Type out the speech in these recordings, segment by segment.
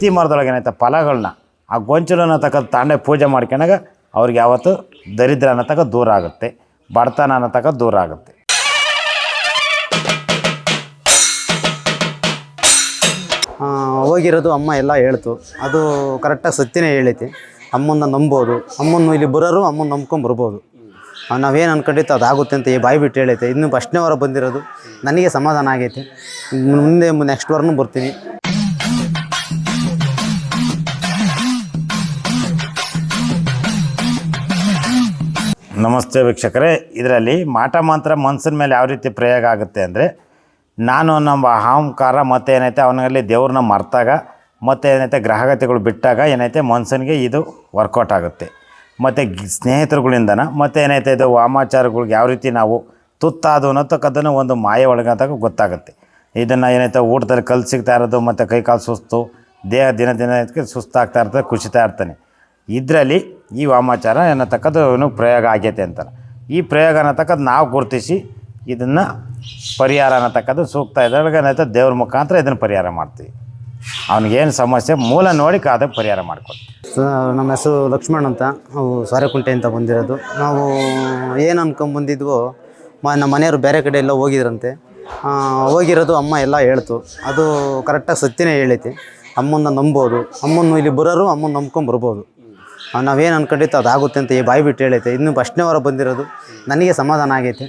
ಹತ್ತಿ ಮರದೊಳಗೆ ಏನಾಯ್ತು? ಫಲಗಳನ್ನ ಆ ಗೊಂಚಲನ್ನ ತಕ್ಕ ತಾಂಡೆ ಪೂಜೆ ಮಾಡ್ಕೊಂಡಾಗ ಅವ್ರಿಗೆ ಯಾವತ್ತು ದರಿದ್ರ ಅನ್ನತಕ್ಕ ದೂರ ಆಗುತ್ತೆ, ಬಡತನ ಅನ್ನತಕ್ಕ ದೂರ ಆಗುತ್ತೆ. ಹೋಗಿರೋದು ಅಮ್ಮ ಎಲ್ಲ ಹೇಳ್ತು. ಅದು ಕರೆಕ್ಟಾಗಿ ಸತ್ಯನೇ ಹೇಳೈತಿ ಅಮ್ಮನ್ನ ನಂಬೋದು. ಅಮ್ಮನ್ನು ಇಲ್ಲಿ ಬರೋರು ಅಮ್ಮನ ನಂಬ್ಕೊಂಡು ಬರ್ಬೋದು. ನಾವೇನು ಅನ್ಕೊಂಡಿತ್ತು ಅದಾಗುತ್ತೆ ಅಂತ ಈ ಬಾಯಿ ಬಿಟ್ಟು ಹೇಳೈತೆ ಇನ್ನು ಫಸ್ಟ್ನೇ ವಾರ ಬಂದಿರೋದು. ನನಗೆ ಸಮಾಧಾನ ಆಗೈತೆ. ಮುಂದೆ ನೆಕ್ಸ್ಟ್ ವಾರನೂ ಬರ್ತೀನಿ. ನಮಸ್ತೆ ವೀಕ್ಷಕರೇ. ಇದರಲ್ಲಿ ಮಾಟ ಮಾತ್ರ ಮನ್ಸಿನ ಮೇಲೆ ಯಾವ ರೀತಿ ಪ್ರಯೋಗ ಆಗುತ್ತೆ ಅಂದರೆ, ನಾನು ನಮ್ಮ ಅಹಂಕಾರ ಮತ್ತು ಏನೈತೆ ಅವನಲ್ಲಿ ದೇವ್ರನ್ನ ಮರ್ತಾಗ, ಮತ್ತು ಏನೈತೆ ಗ್ರಹಗತಿಗಳು ಬಿಟ್ಟಾಗ ಏನೈತೆ ಮನ್ಸನಿಗೆ ಇದು ವರ್ಕೌಟ್ ಆಗುತ್ತೆ. ಮತ್ತು ಸ್ನೇಹಿತರುಗಳಿಂದನ, ಮತ್ತು ಏನೈತೆ ಇದು ವಾಮಾಚಾರಗಳಿಗೆ ಯಾವ ರೀತಿ ನಾವು ತುತ್ತಾದು ಅನ್ನೋತಕ್ಕದ್ದನ್ನು ಒಂದು ಮಾಯ ಒಳಗಾದಾಗ ಗೊತ್ತಾಗುತ್ತೆ. ಇದನ್ನು ಏನೈತೆ ಊಟದಲ್ಲಿ ಕಲ್ ಸಿಗ್ತಾ ಇರೋದು, ಮತ್ತು ಕೈಕಾಲು ಸುಸ್ತು, ದೇಹ ದಿನ ದಿನಕ್ಕೆ ಸುಸ್ತಾಗ್ತಾ ಇರ್ತದೆ ಕುಸಿತಾ ಇರ್ತಾನೆ. ಇದರಲ್ಲಿ ಈ ವಾಮಾಚಾರ ಅನ್ನತಕ್ಕದ್ದು ಏನು ಪ್ರಯೋಗ ಆಗೈತೆ ಅಂತಾರೆ. ಈ ಪ್ರಯೋಗ ಅನ್ನತಕ್ಕದ್ದು ನಾವು ಗುರುತಿಸಿ ಇದನ್ನು ಪರಿಹಾರ ಅನ್ನತಕ್ಕದ್ದು ಸೂಕ್ತ ಇದ್ರೊಳಗೆ ಏನಾಯ್ತು ದೇವ್ರ ಮುಖಾಂತರ ಇದನ್ನು ಪರಿಹಾರ ಮಾಡ್ತೀವಿ. ಅವ್ನಿಗೇನು ಸಮಸ್ಯೆ ಮೂಲ ನೋಡಿ ಕಾದ ಪರಿಹಾರ ಮಾಡ್ಕೊಡ್ತೀವಿ. ನಮ್ಮ ಹೆಸರು ಲಕ್ಷ್ಮಣ್ ಅಂತ. ನಾವು ಸಾರೆಕುಂಟೆ ಅಂತ ಬಂದಿರೋದು. ನಾವು ಏನು ಅನ್ಕೊಂಬಂದಿದ್ವೋ ಮ ನಮ್ಮ ಮನೆಯವರು ಬೇರೆ ಕಡೆ ಎಲ್ಲ ಹೋಗಿದ್ರಂತೆ. ಹೋಗಿರೋದು ಅಮ್ಮ ಎಲ್ಲ ಹೇಳ್ತು. ಅದು ಕರೆಕ್ಟಾಗಿ ಸತ್ಯನೇ ಹೇಳೈತಿ. ಅಮ್ಮನ್ನ ನಂಬೋದು. ಅಮ್ಮನ್ನು ಇಲ್ಲಿ ಬರೋರು, ಅಮ್ಮನ್ನ ನಂಬ್ಕೊಂಡು ಬರ್ಬೋದು. ನಾವೇನು ಅನ್ಕೊಂಡಿತ್ತು ಅದಾಗುತ್ತೆ ಅಂತ ಈ ಬಾಯಿ ಬಿಟ್ಟು ಹೇಳೈತೆ. ಇನ್ನು ಫಸ್ಟ್ನೇ ವಾರ ಬಂದಿರೋದು ನನಗೆ ಸಮಾಧಾನ ಆಗೈತೆ.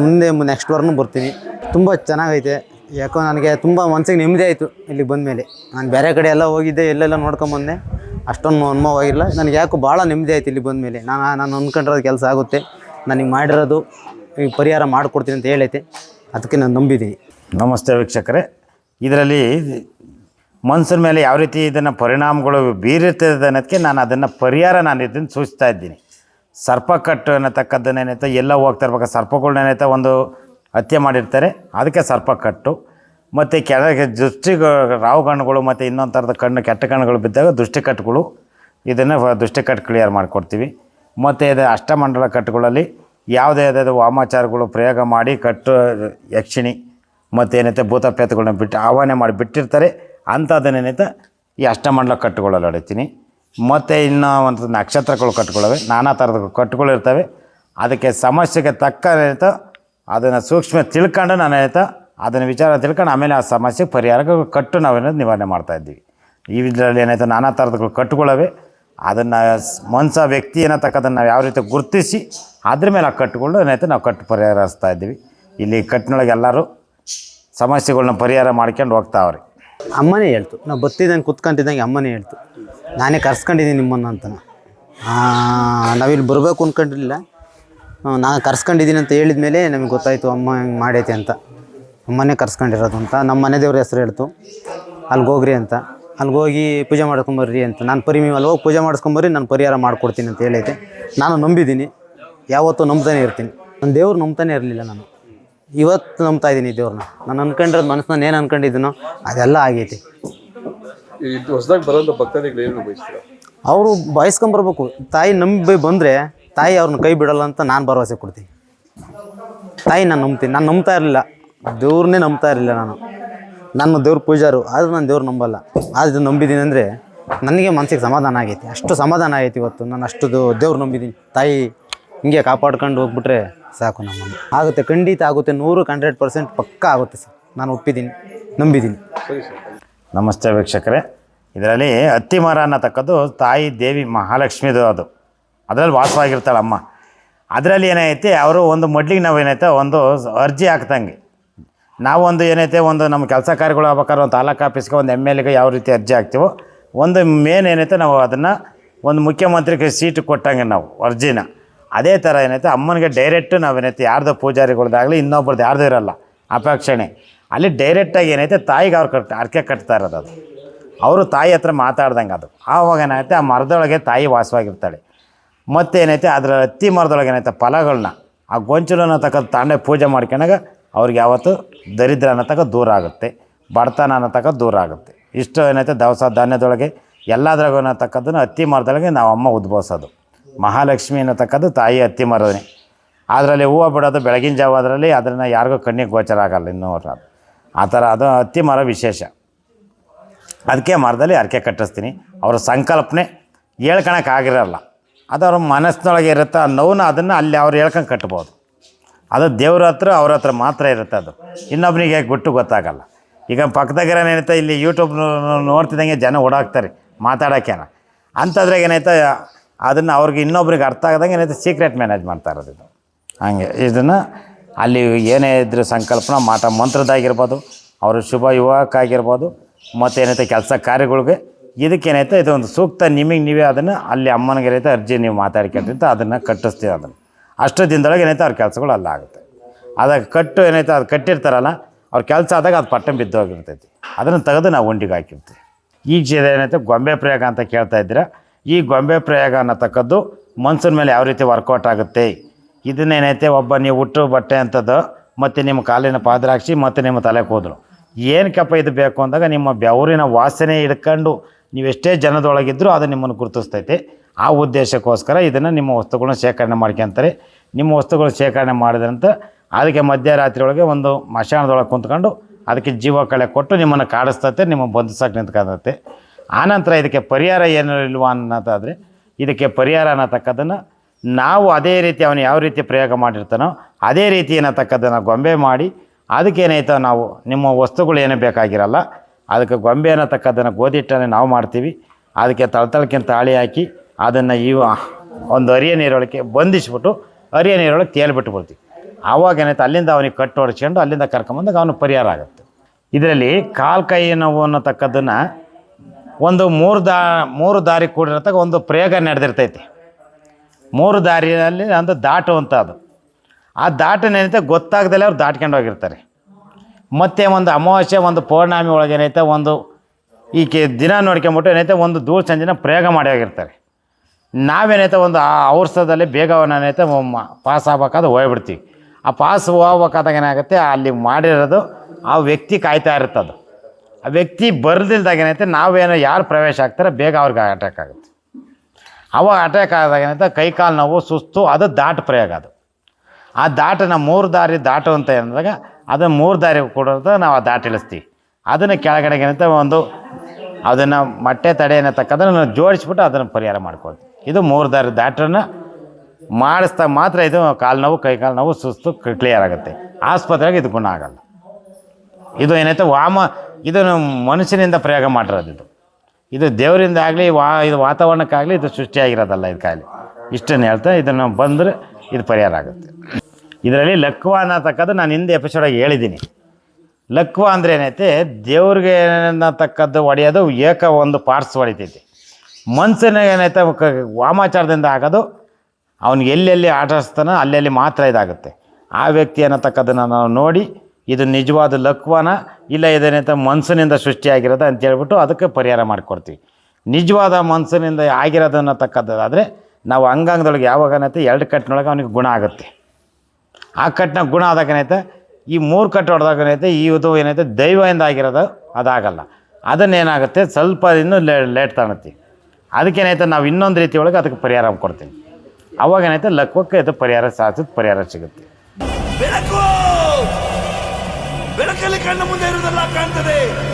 ಮುಂದೆ ನೆಕ್ಸ್ಟ್ ವಾರನೂ ಬರ್ತೀನಿ. ತುಂಬ ಚೆನ್ನಾಗೈತೆ. ಯಾಕೋ ನನಗೆ ತುಂಬ ಮನಸ್ಸಿಗೆ ನೆಮ್ಮದಿ ಆಯಿತು ಇಲ್ಲಿಗೆ ಬಂದಮೇಲೆ. ನಾನು ಬೇರೆ ಕಡೆ ಎಲ್ಲ ಹೋಗಿದ್ದೆ, ಎಲ್ಲೆಲ್ಲ ನೋಡ್ಕೊಂಬಂದೆ ಅಷ್ಟೊಂದು ಅನುಭವವಾಗಿಲ್ಲ. ನನಗೆ ಯಾಕೋ ಭಾಳ ನೆಮ್ಮದಿ ಆಯ್ತು ಇಲ್ಲಿ ಬಂದಮೇಲೆ. ನಾನು ನಾನು ಅಂದ್ಕೊಂಡಿರೋದು ಕೆಲಸ ಆಗುತ್ತೆ. ನನಗೆ ಮಾಡಿರೋದು ಈಗ ಪರಿಹಾರ ಮಾಡಿಕೊಡ್ತೀನಿ ಅಂತ ಹೇಳೈತೆ. ಅದಕ್ಕೆ ನಾನು ನಂಬಿದ್ದೀನಿ. ನಮಸ್ತೆ ವೀಕ್ಷಕರೇ. ಇದರಲ್ಲಿ ಮನ್ಸಿನ ಮೇಲೆ ಯಾವ ರೀತಿ ಇದನ್ನು ಪರಿಣಾಮಗಳು ಬೀರಿರ್ತದೆ ಅನ್ನೋದಕ್ಕೆ ನಾನು ಅದನ್ನು ಪರಿಹಾರ ನಾನು ಇದನ್ನು ಸೂಚಿಸ್ತಾ ಇದ್ದೀನಿ. ಸರ್ಪಕಟ್ಟು ಅನ್ನತಕ್ಕದ್ದನ್ನೇನೈತೆ ಎಲ್ಲ ಹೋಗ್ತಾ ಇರ್ಬೇಕು. ಸರ್ಪಗಳ್ನೇನೈತೆ ಒಂದು ಹತ್ಯೆ ಮಾಡಿರ್ತಾರೆ. ಅದಕ್ಕೆ ಸರ್ಪಕಟ್ಟು ಮತ್ತು ಕೆಳಗೆ ದೃಷ್ಟಿ ರಾವು ಕಣ್ಣುಗಳು, ಮತ್ತು ಇನ್ನೊಂದು ಥರದ ಕಣ್ಣು, ಕೆಟ್ಟ ಕಣ್ಣುಗಳು ಬಿದ್ದಾಗ ದೃಷ್ಟಿಕಟ್ಟುಗಳು ಇದನ್ನು ದೃಷ್ಟಿಕಟ್ಟು ಕ್ಲಿಯರ್ ಮಾಡಿಕೊಡ್ತೀವಿ. ಮತ್ತು ಇದು ಅಷ್ಟಮಂಡಲ ಕಟ್ಟುಗಳಲ್ಲಿ ಯಾವುದೇ ಯಾವುದಾದ್ರು ವಾಮಾಚಾರಗಳು, ಪ್ರಯೋಗ ಮಾಡಿ ಕಟ್ಟು, ಯಕ್ಷಿಣಿ, ಮತ್ತು ಏನೈತೆ ಭೂತ ಪ್ರೇತಗಳನ್ನ ಬಿಟ್ಟು, ಆಹ್ವಾನ ಮಾಡಿ ಬಿಟ್ಟಿರ್ತಾರೆ. ಅಂಥದ್ದನ್ನೇನೈತೆ ಈ ಅಷ್ಟಮಂಡಲ ಕಟ್ಟುಗಳಲ್ಲಿ ಹೊಡಿತೀನಿ ಮತ್ತು ಇನ್ನೂ ಒಂದು ನಕ್ಷತ್ರಗಳು ಕಟ್ಕೊಳ್ಳವೆ ನಾನಾ ಥರದ ಕಟ್ಟುಗಳಿರ್ತವೆ ಅದಕ್ಕೆ ಸಮಸ್ಯೆಗೆ ತಕ್ಕ ಅದನ್ನು ಸೂಕ್ಷ್ಮ ತಿಳ್ಕೊಂಡು ನಾನು ಏನೈತೆ ಅದನ್ನು ವಿಚಾರ ತಿಳ್ಕೊಂಡು ಆಮೇಲೆ ಆ ಸಮಸ್ಯೆಗೆ ಪರಿಹಾರ ಕಟ್ಟು ನಾವೇನೋ ನಿವಾರಣೆ ಮಾಡ್ತಾಯಿದ್ದೀವಿ ಈ ಇದರಲ್ಲಿ ಏನೈತೆ ನಾನಾ ಥರದಗಳು ಕಟ್ಟುಗಳವೆ ಅದನ್ನು ಮನ್ಸ ವ್ಯಕ್ತಿ ಏನತಕ್ಕದನ್ನು ನಾವು ಯಾವ ರೀತಿ ಗುರುತಿಸಿ, ಅದ್ರ ಮೇಲೆ ಆ ಕಟ್ಟುಗಳು ಏನೈತೆ ನಾವು ಕಟ್ಟು ಪರಿಹರಿಸ್ತಾ ಇದ್ದೀವಿ. ಇಲ್ಲಿ ಕಟ್ಟಿನೊಳಗೆ ಎಲ್ಲರೂ ಸಮಸ್ಯೆಗಳನ್ನ ಪರಿಹಾರ ಮಾಡ್ಕೊಂಡು ಹೋಗ್ತಾವ್ರಿ. ಅಮ್ಮನೇ ಹೇಳ್ತು. ನಾವು ಬತ್ತಿದ್ದಂಗೆ ಕುತ್ಕೊಂತಿದ್ದಂಗೆ ಅಮ್ಮನೇ ಹೇಳ್ತು. ನಾನೇ ಕರ್ಸ್ಕೊಂಡಿದ್ದೀನಿ ನಿಮ್ಮನ್ನು ಅಂತ ನಾವಿಲ್ಲಿ ಬರಬೇಕು ಅಂದ್ಕೊಂಡಿರಲಿಲ್ಲ ನಾನು ಕರ್ಸ್ಕೊಂಡಿದ್ದೀನಿ ಅಂತ ಹೇಳಿದ ಮೇಲೆ ನಮಗೆ ಗೊತ್ತಾಯಿತು ಅಮ್ಮ ಹಿಂಗೆ ಮಾಡೈತೆ ಅಂತ. ಅಮ್ಮನೇ ಕರ್ಸ್ಕೊಂಡಿರೋದು ಅಂತ. ನಮ್ಮ ಮನೆ ದೇವ್ರ ಹೆಸರು ಹೇಳ್ತು. ಅಲ್ಲಿಗೆ ಹೋಗ್ರಿ ಅಂತ. ಅಲ್ಲಿಗೆ ಹೋಗಿ ಪೂಜೆ ಮಾಡ್ಕೊಂಬರ್ರಿ ಅಂತ. ನಾನು ಪರಿ ನೀವು ಅಲ್ಲಿ ಹೋಗಿ ಪೂಜೆ ಮಾಡಿಸ್ಕೊಂಬರ್ರಿ, ನಾನು ಪರಿಹಾರ ಮಾಡ್ಕೊಡ್ತೀನಿ ಅಂತ ಹೇಳೈತೆ. ನಾನು ನಂಬಿದ್ದೀನಿ. ಯಾವತ್ತೂ ನಂಬ್ತಾನೆ ಇರ್ತೀನಿ. ನನ್ನ ದೇವ್ರು ನಂಬ್ತಾನೆ ಇರಲಿಲ್ಲ ನಾನು. ಇವತ್ತು ನಂಬ್ತಾ ಇದ್ದೀನಿ ದೇವ್ರನ್ನ ನಾನು ಅನ್ಕೊಂಡಿರೋದು ಮನಸ್ಸನ್ನ ಏನು ಅನ್ಕೊಂಡಿದ್ದೀನೋ ಅದೆಲ್ಲ ಆಗೈತಿ. ಇದು ಹೊಸದಾಗಿ ಬರೋಂಥ ಭಕ್ತಾದಿಗಳು ಏನು ಬಯಸ್ತೀರಾ ಅವರು ಬಯಸ್ಕೊಂಬರ್ಬೇಕು ತಾಯಿ ನಂಬಿ ಬಂದರೆ ತಾಯಿ ಅವ್ರನ್ನ ಕೈ ಬಿಡಲ್ಲ ಅಂತ ನಾನು ಭರವಸೆ ಕೊಡ್ತೀನಿ. ತಾಯಿ ನಾನು ನಂಬ್ತೀನಿ. ನಾನು ನಂಬ್ತಾ ಇರಲಿಲ್ಲ. ದೇವ್ರನ್ನೇ ನಂಬ್ತಾ ಇರಲಿಲ್ಲ ನಾನು. ನನ್ನ ದೇವ್ರ ಪೂಜಾರು. ಆದರೂ ನಾನು ದೇವ್ರು ನಂಬಲ್ಲ. ಆದ್ರೆ ನಂಬಿದ್ದೀನಿ ಅಂದರೆ ನನಗೆ ಮನಸ್ಸಿಗೆ ಸಮಾಧಾನ ಆಗೈತಿ. ಅಷ್ಟು ಸಮಾಧಾನ ಆಗೈತಿ ಇವತ್ತು. ನಾನು ಅಷ್ಟು ದೇವ್ರು ನಂಬಿದ್ದೀನಿ. ತಾಯಿ ಹಿಂಗೆ ಕಾಪಾಡ್ಕೊಂಡು ಹೋಗ್ಬಿಟ್ರೆ ಸಾಕು ನಮ್ಮನ್ನು. ಆಗುತ್ತೆ ಖಂಡಿತ ಆಗುತ್ತೆ ನೂರು ಹಂಡ್ರೆಡ್ ಪರ್ಸೆಂಟ್ ಪಕ್ಕಾ ಆಗುತ್ತೆ ಸರ್. ನಾನು ಒಪ್ಪಿದ್ದೀನಿ ನಂಬಿದ್ದೀನಿ. ಸರಿ ಸರ್. ನಮಸ್ತೆ ವೀಕ್ಷಕರೇ. ಇದರಲ್ಲಿ ಅತ್ತಿ ಮರ ಅನ್ನತಕ್ಕದ್ದು ತಾಯಿ ದೇವಿ ಮಹಾಲಕ್ಷ್ಮಿದು ಅದು. ಅದರಲ್ಲಿ ವಾಸವಾಗಿರ್ತಾಳೆ ಅಮ್ಮ. ಅದರಲ್ಲಿ ಏನೈತೆ ಅವರು ಒಂದು ಮಡ್ಲಿಗೆ ನಾವು ಏನೈತೆ ಒಂದು ಅರ್ಜಿ ಹಾಕ್ದಂಗೆ. ನಾವು ಒಂದು ಏನೈತೆ ಒಂದು ನಮ್ಮ ಕೆಲಸ ಕಾರ್ಯಗಳು ಆಗ್ಬೇಕಾದ್ರೆ ಒಂದು ತಾಲೂಕು ಆಫೀಸ್ಗೆ ಒಂದು ಎಂ ಎಲ್ ಎಗೆ ಯಾವ ರೀತಿ ಅರ್ಜಿ ಹಾಕ್ತೀವೋ ಒಂದು ಮೇನ್ ಏನೈತೆ ನಾವು ಅದನ್ನು ಒಂದು ಮುಖ್ಯಮಂತ್ರಿಗೆ ಸೀಟ್ ಕೊಟ್ಟಂಗೆ ನಾವು ಅರ್ಜಿನ. ಅದೇ ಥರ ಏನೈತೆ ಅಮ್ಮನಿಗೆ ಡೈರೆಕ್ಟ್ ನಾವೇನೈತೆ ಯಾರ್ದು ಪೂಜಾರಿಗಳ್ದಾಗಲಿ ಇನ್ನೊಬ್ರದ್ದು ಯಾರ್ದು ಇರಲ್ಲ. ಅಪೇಕ್ಷಣೆ. ಅಲ್ಲಿ ಡೈರೆಕ್ಟಾಗಿ ಏನೈತೆ ತಾಯಿಗೆ ಅವ್ರು ಕಟ್ ಅರ್ಕೆ ಕಟ್ತಾ ಇರೋದು ಅದು. ಅವರು ತಾಯಿ ಹತ್ರ ಮಾತಾಡ್ದಂಗೆ ಅದು. ಆವಾಗ ಏನಾಯ್ತೆ? ಆ ಮರದೊಳಗೆ ತಾಯಿ ವಾಸವಾಗಿರ್ತಾಳೆ. ಮತ್ತೇನೈತೆ ಅದರ ಹತ್ತಿ ಮರದೊಳಗೆ ಏನೈತೆ ಫಲಗಳನ್ನ ಆ ಗೊಂಚಲನ್ನ ತಕ್ಕ ತಾಂಡೆ ಪೂಜೆ ಮಾಡ್ಕೊಂಡಾಗ ಅವ್ರಿಗೆ ಯಾವತ್ತು? ದರಿದ್ರ ಅನ್ನತಕ್ಕ ದೂರ ಆಗುತ್ತೆ. ಬಡತನ ಅನ್ನತಕ್ಕ ದೂರ ಆಗುತ್ತೆ. ಇಷ್ಟು ಏನೈತೆ ದವಸ ಧಾನ್ಯದೊಳಗೆ ಎಲ್ಲದ್ರಾಗ ಅನ್ನತಕ್ಕದ್ದನ್ನು ಹತ್ತಿ ಮರದೊಳಗೆ ನಾವು ಅಮ್ಮ ಉದ್ಭವಿಸೋದು. ಮಹಾಲಕ್ಷ್ಮಿ ಅನ್ನತಕ್ಕದ್ದು ತಾಯಿ ಹತ್ತಿ ಮರದನೆ ಅದರಲ್ಲಿ ಹೂವು ಬಿಡೋದು ಬೆಳಗಿನ ಜಾವ ಅದರಲ್ಲಿ ಅದನ್ನು ಯಾರಿಗೂ ಕಣ್ಣಿಗೆ ಗೋಚರ ಆಗಲ್ಲ ಇನ್ನೂ ಆ ಥರ ಅದು ಹತ್ತಿ ಮರ ವಿಶೇಷ. ಅದಕ್ಕೆ ಮರದಲ್ಲಿ ಅರಕೆ ಕಟ್ಟಿಸ್ತೀನಿ. ಅವರ ಸಂಕಲ್ಪನೆ ಹೇಳ್ಕೊಳಕ್ಕೆ ಆಗಿರಲ್ಲ. ಅದು ಅವ್ರ ಮನಸ್ಸಿನೊಳಗೆ ಇರುತ್ತೆ ಆ ನೋವನ್ನ ಅದನ್ನು ಅಲ್ಲಿ ಅವ್ರು ಹೇಳ್ಕೊಂಡು ಕಟ್ಬೋದು. ಅದು ದೇವ್ರ ಹತ್ರ, ಅವ್ರ ಹತ್ರ ಮಾತ್ರ ಇರುತ್ತೆ ಅದು. ಇನ್ನೊಬ್ಬನಿಗೆ ಗುಟ್ಟು ಗೊತ್ತಾಗಲ್ಲ. ಈಗ ಪಕ್ಕದಾಗಿರೋ ಏನೈತೆ ಇಲ್ಲಿ ಯೂಟ್ಯೂಬ್ ನೋಡ್ತಿದ್ದಂಗೆ ಜನ ಓಡಾಕ್ತಾರೆ. ಮಾತಾಡೋಕ್ಕೇನ ಅಂಥದ್ರಾಗ ಏನೈತೆ ಅದನ್ನು ಅವ್ರಿಗೆ ಇನ್ನೊಬ್ರಿಗೆ ಅರ್ಥ ಆಗದಂಗೆ ಏನೈತೆ ಸೀಕ್ರೆಟ್ ಮ್ಯಾನೇಜ್ ಮಾಡ್ತಾ ಇರೋದು ಇದು. ಹಂಗೆ, ಇದನ್ನು ಅಲ್ಲಿ ಏನೇ ಇದ್ರ ಸಂಕಲ್ಪನ, ಮಾಟ ಮಂತ್ರದ್ದಾಗಿರ್ಬೋದು, ಅವರು ಶುಭ ಯುವಕಾಗಿರ್ಬೋದು ಮತ್ತು ಏನೈತೆ ಕೆಲಸ ಕಾರ್ಯಗಳಿಗೆ ಇದಕ್ಕೇನೈತೆ ಇದೊಂದು ಸೂಕ್ತ ನಿಮಗೆ ನೀವೇ ಅದನ್ನು ಅಲ್ಲಿ ಅಮ್ಮನಿಗೆ ಏನೈತೆ ಅರ್ಜಿ ನೀವು ಮಾತಾಡ್ಕೊಂಡಿಂತ ಅದನ್ನು ಕಟ್ಟಿಸ್ತೀವಿ ಅದನ್ನು. ಅಷ್ಟು ದಿನದೊಳಗೆ ಏನೈತೆ ಅವ್ರ ಕೆಲಸಗಳು ಅಲ್ಲ ಆಗುತ್ತೆ. ಅದಕ್ಕೆ ಕಟ್ಟು ಏನೈತೆ ಅದು ಕಟ್ಟಿರ್ತಾರಲ್ಲ, ಅವ್ರ ಕೆಲಸ ಆದಾಗ ಅದು ಪಟ್ಟ ಬಿದ್ದೋಗಿರ್ತೈತಿ. ಅದನ್ನು ತೆಗೆದು ನಾವು ಉಂಡಿಗೆ ಹಾಕಿರ್ತೀವಿ. ಈಗ ಏನೈತೆ ಗೊಂಬೆ ಪ್ರಯೋಗ ಅಂತ ಕೇಳ್ತಾ ಇದ್ದೀರಾ? ಈ ಗೊಂಬೆ ಪ್ರಯೋಗ ಅನ್ನತಕ್ಕದ್ದು ಮನ್ಸಿನ ಮೇಲೆ ಯಾವ ರೀತಿ ವರ್ಕೌಟ್ ಆಗುತ್ತೆ? ಇದನ್ನೇನೈತೆ? ಒಬ್ಬ ನೀವು ಹುಟ್ಟು ಬಟ್ಟೆ ಅಂಥದ್ದು ಮತ್ತು ನಿಮ್ಮ ಕಾಲಿನ ಪಾದ್ರಾಕ್ಷಿ, ಮತ್ತು ನಿಮ್ಮ ತಲೆ ಕೂದಲು ಏನಕ್ಕಪ್ಪ ಇದು ಬೇಕು ಅಂದಾಗ ನಿಮ್ಮ ಬೆವರಿನ ವಾಸನೆ ಹಿಡ್ಕೊಂಡು ನೀವು ಎಷ್ಟೇ ಜನದೊಳಗಿದ್ದರೂ ಅದು ನಿಮ್ಮನ್ನು ಗುರುತಿಸ್ತೈತೆ. ಆ ಉದ್ದೇಶಕ್ಕೋಸ್ಕರ ಇದನ್ನು ನಿಮ್ಮ ವಸ್ತುಗಳನ್ನ ಶೇಖರಣೆ ಮಾಡ್ಕೊಂತಾರೆ. ನಿಮ್ಮ ವಸ್ತುಗಳು ಶೇಖರಣೆ ಮಾಡಿದ್ರಂತ ಅದಕ್ಕೆ ಮಧ್ಯರಾತ್ರಿ ಒಳಗೆ ಒಂದು ಮಶಾನದೊಳಗೆ ಕುಂತ್ಕೊಂಡು ಅದಕ್ಕೆ ಜೀವ ಕಳೆ ಕೊಟ್ಟು ನಿಮ್ಮನ್ನು ಕಾಡಿಸ್ತತೆ, ನಿಮ್ಮ ಬಂಧಿಸಕ್ಕೆ ನಿಂತ್ಕೊಂಡತೆ ಆನಂತರ ಇದಕ್ಕೆ ಪರಿಹಾರ ಏನು ಇಲ್ವಾ ಅನ್ನೋದಾದರೆ, ಇದಕ್ಕೆ ಪರಿಹಾರ ಅನ್ನತಕ್ಕದ್ದನ್ನು ನಾವು ಅದೇ ರೀತಿ ಅವನು ಯಾವ ರೀತಿ ಪ್ರಯೋಗ ಮಾಡಿರ್ತಾನೋ, ಅದೇ ರೀತಿ ಏನತಕ್ಕದ್ದನ್ನು ಗೊಂಬೆ ಮಾಡಿ ಅದಕ್ಕೇನೈತೋ ನಾವು ನಿಮ್ಮ ವಸ್ತುಗಳು ಏನೂ ಬೇಕಾಗಿರಲ್ಲ, ಅದಕ್ಕೆ ಗೊಂಬೆ ಅನ್ನತಕ್ಕದ್ದನ್ನು ಗೋಧಿ ಹಿಟ್ಟನ್ನು ನಾವು ಮಾಡ್ತೀವಿ, ಅದಕ್ಕೆ ತಳತಳಕ್ಕೆ ತಾಳಿ ಹಾಕಿ ಅದನ್ನು ಈ ಒಂದು ಅರಿಯ ನೀರೊಳಗೆ ಬಂಧಿಸ್ಬಿಟ್ಟು, ಅರಿಯ ನೀರೊಳಗೆ ತೇಲ್ಬಿಟ್ಟು ಬಿಡ್ತೀವಿ ಆವಾಗ ಏನಾಯ್ತು, ಅಲ್ಲಿಂದ ಅವನಿಗೆ ಕಟ್ಟು ಹೊಡ್ಸ್ಕೊಂಡು, ಅಲ್ಲಿಂದ ಕರ್ಕೊಂಬಂದಾಗ ಅವನು ಪರಿಹಾರ ಆಗುತ್ತೆ. ಇದರಲ್ಲಿ ಕಾಲು ಕೈ ನೋವು ಅನ್ನತಕ್ಕದ್ದನ್ನು ಒಂದು ಮೂರು ದಾ, ಮೂರು ದಾರಿ ಕೂಡಿರತಕ್ಕ ಒಂದು ಪ್ರಯೋಗ ನಡೆದಿರ್ತೈತಿ. ಮೂರು ದಾರಿಯಲ್ಲಿ ಒಂದು ದಾಟು ಅಂತ ಅದು. ಆ ದಾಟನೇನೈತೆ ಗೊತ್ತಾಗ್ದಲೇ ಅವ್ರು ದಾಟ್ಕೊಂಡು ಹೋಗಿರ್ತಾರೆ. ಮತ್ತೆ ಒಂದು ಅಮಾವಾಸ್ಯೆ, ಒಂದು ಪೌರ್ಣಮಿ ಒಳಗೆ ಏನೈತೆ? ಒಂದು ಈ ಕೆ ದಿನ ನೋಡ್ಕೊಂಬಿಟ್ಟು ಏನೈತೆ? ಒಂದು ದೂರ ಸಂಜೆನ ಪ್ರಯೋಗ ಮಾಡಿ ಹೋಗಿರ್ತಾರೆ. ನಾವೇನೈತೆ? ಒಂದು ಆ ಔಷಧದಲ್ಲಿ ಬೇಗ ಅವನೇನೈತೆ ಪಾಸ್ ಆಗ್ಬೇಕಾದ್ರೆ ಹೋಗ್ಬಿಡ್ತೀವಿ. ಆ ಪಾಸ್ ಹೋಗ್ಬೇಕಾದಾಗ ಏನಾಗುತ್ತೆ? ಅಲ್ಲಿ ಮಾಡಿರೋದು ಆ ವ್ಯಕ್ತಿ ಕಾಯ್ತಾ ಇರುತ್ತದು. ಆ ವ್ಯಕ್ತಿ ಬರ್ದಿಲ್ದಾಗ ಏನೈತೆ ನಾವೇನೋ ಯಾರು ಪ್ರವೇಶ ಆಗ್ತಾರೆ ಬೇಗ ಅವ್ರಿಗೆ ಅಟ್ಯಾಕ್ ಆಗುತ್ತೆ. ಅವಾಗ ಅಟ್ಯಾಕ್ ಆದಾಗ ಏನೈತೆ ಕೈ ಕಾಲು ನೋವು, ಸುಸ್ತು, ಅದು ದಾಟ ಪ್ರಯೋಗ ಅದು. ಆ ದಾಟನ ಮೂರು ದಾರಿ ದಾಟು ಅಂತ ಏನಂದಾಗ ಅದನ್ನು ಮೂರು ದಾರಿ ಕೊಡೋದು ನಾವು ಆ ದಾಟ ಇಳಿಸ್ತೀವಿ. ಅದನ್ನು ಕೆಳಗಡೆಗೆ ಏನಂತ ಒಂದು ಅದನ್ನು ಮೊಟ್ಟೆ ತಡೆ ಅನ್ನತಕ್ಕದನ್ನು ಜೋಡಿಸ್ಬಿಟ್ಟು ಅದನ್ನು ಪರಿಹಾರ ಮಾಡ್ಕೊಳ್ತೀವಿ. ಇದು ಮೂರು ದಾರಿ ದಾಟನ್ನು ಮಾಡಿಸ್ದಾಗ ಮಾತ್ರ ಇದು ಕಾಲು ನೋವು, ಕೈ ಕಾಲು ನೋವು, ಸುಸ್ತು ಕ್ಲಿಯರ್ ಆಗುತ್ತೆ. ಆಸ್ಪತ್ರೆಗೆ ಇದು ಗುಣ ಆಗಲ್ಲ. ಇದು ಏನೈತೆ ವಾಮ ಇದು ಮನುಷ್ಯನಿಂದ ಪ್ರಯೋಗ ಮಾಡಿರೋದು ಇದು. ದೇವರಿಂದ ಆಗಲಿ ವಾ, ಇದು ವಾತಾವರಣಕ್ಕಾಗಲಿ ಇದು ಸೃಷ್ಟಿಯಾಗಿರೋದಲ್ಲ ಇದು ಕಾಯಿಲೆ ಇಷ್ಟನ್ನು ಹೇಳ್ತಾ ಇದನ್ನು ಬಂದರೆ ಇದು ಪರಿಹಾರ ಆಗುತ್ತೆ. ಇದರಲ್ಲಿ ಲಕ್ವ ಅನ್ನತಕ್ಕದ್ದು ನಾನು ಹಿಂದೆ ಎಪಿಸೋಡಾಗಿ ಹೇಳಿದ್ದೀನಿ. ಲಕ್ವ ಅಂದರೆ ಏನೈತೆ? ದೇವ್ರಿಗೆ ಅನ್ನತಕ್ಕದ್ದು ಹೊಡೆಯೋದು ಏಕ ಒಂದು ಪಾರ್ಟ್ಸ್ ಹೊಡಿತೈತಿ ಮನ್ಸಿನಾಗ ಏನೈತೆ? ವಾಮಾಚಾರದಿಂದ ಆಗೋದು. ಅವ್ನಿಗೆ ಎಲ್ಲೆಲ್ಲಿ ಆಟಾಡಿಸ್ತಾನೋ ಅಲ್ಲೆಲ್ಲಿ ಮಾತ್ರ ಇದಾಗುತ್ತೆ. ಆ ವ್ಯಕ್ತಿ ಅನ್ನತಕ್ಕದ್ದನ್ನು ನಾವು ನೋಡಿ ಇದು ನಿಜವಾದ ಲಕ್ವಾನ, ಇಲ್ಲ ಇದೇನೈತೆ ಮನಸ್ಸಿನಿಂದ ಅಂತ ಅಂತೇಳ್ಬಿಟ್ಟು ಅದಕ್ಕೆ ಪರಿಹಾರ ಮಾಡಿಕೊಡ್ತೀವಿ. ನಿಜವಾದ ಮನಸ್ಸಿನಿಂದ ಆಗಿರೋದನ್ನತಕ್ಕಂಥದ್ದಾದರೆ ನಾವು ಅಂಗಾಂಗದೊಳಗೆ ಯಾವಾಗನೈತೆ ಎರಡು ಕಟ್ಟಿನೊಳಗೆ ಅವನಿಗೆ ಗುಣ ಆಗುತ್ತೆ. ಆ ಕಟ್ಟಿನ ಗುಣ ಆದಾಗ ಏನೈತೆ ಈ ಮೂರು ಕಟ್ಟು ಹೊಡೆದಾಗ ಏನೈತೆ ಈ ಇದು ಏನೈತೆ ದೈವದಿಂದ ಆಗಿರೋದು ಅದಾಗಲ್ಲ. ಅದನ್ನೇನಾಗುತ್ತೆ, ಸ್ವಲ್ಪ ಇನ್ನೂ ಲೇ, ಲೇಟ್ ತಾಣತಿ ಅದಕ್ಕೇನೈತೆ ನಾವು ಇನ್ನೊಂದು ರೀತಿ ಒಳಗೆ ಅದಕ್ಕೆ ಪರಿಹಾರ ಕೊಡ್ತೀವಿ ಅವಾಗ ಏನೈತೆ ಲಕ್ವಕ್ಕೆ ಇದು ಪರಿಹಾರ ಸಾಧಿಸಿದ, ಪರಿಹಾರ ಸಿಗುತ್ತೆ. ಕಣ್ಣ ಮುಂದೆ ಇರುವುದೆಲ್ಲ ಕಾಣ್ತದೆ